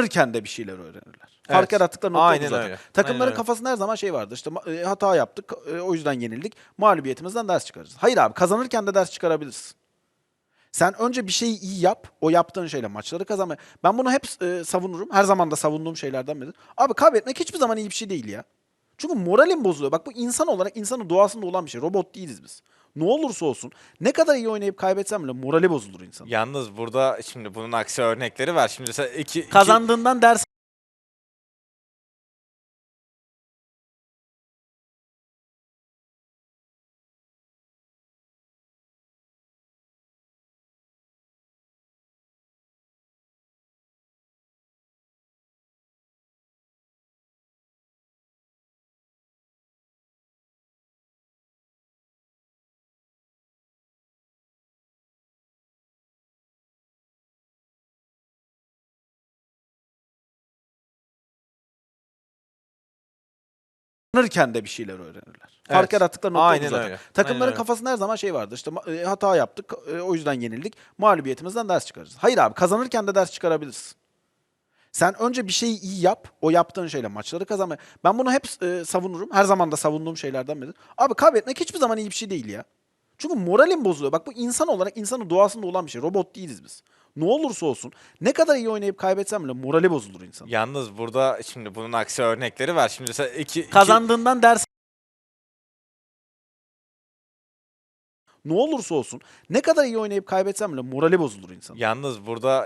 Kazanırken de bir şeyler öğrenirler. Fark Evet. yarattıkları nokta Aynen zaten. öyle. Takımların Aynen öyle. kafasında her zaman şey vardır. İşte ma- e, hata yaptık, e, o yüzden yenildik. Mağlubiyetimizden ders çıkarırız. Hayır abi, kazanırken de ders çıkarabilirsin. Sen önce bir şeyi iyi yap, o yaptığın şeyle maçları kazanmaya. Ben bunu hep e, savunurum. Her zaman da savunduğum şeylerden biridir. Abi kaybetmek hiçbir zaman iyi bir şey değil ya. Çünkü moralin bozuluyor. Bak bu insan olarak insanın doğasında olan bir şey. Robot değiliz biz. Ne olursa olsun ne kadar iyi oynayıp kaybetsem bile morali bozulur insanın. Yalnız burada şimdi bunun aksi örnekleri var. Şimdi sen iki, iki- Kazandığından ders kazanırken de bir şeyler öğrenirler. Fark Evet. yarattıkları nokta Aynen zaten. öyle. Takımların Aynen öyle. kafasında her zaman şey vardır. İşte ma- e, hata yaptık, e, o yüzden yenildik. Mağlubiyetimizden ders çıkarırız. Hayır abi, kazanırken de ders çıkarabilirsin. Sen önce bir şeyi iyi yap, o yaptığın şeyle maçları kazanmaya. Ben bunu hep e, savunurum. Her zaman da savunduğum şeylerden biridir. Abi kaybetmek hiçbir zaman iyi bir şey değil ya. Çünkü moralin bozuluyor. Bak bu insan olarak insanın doğasında olan bir şey. Robot değiliz biz. Ne olursa olsun ne kadar iyi oynayıp kaybetsem bile morali bozulur insanın. Yalnız burada şimdi bunun aksi örnekleri var. Şimdi sen iki, iki- Kazandığından ders ne olursa olsun ne kadar iyi oynayıp kaybetsem bile morali bozulur insanın. Yalnız burada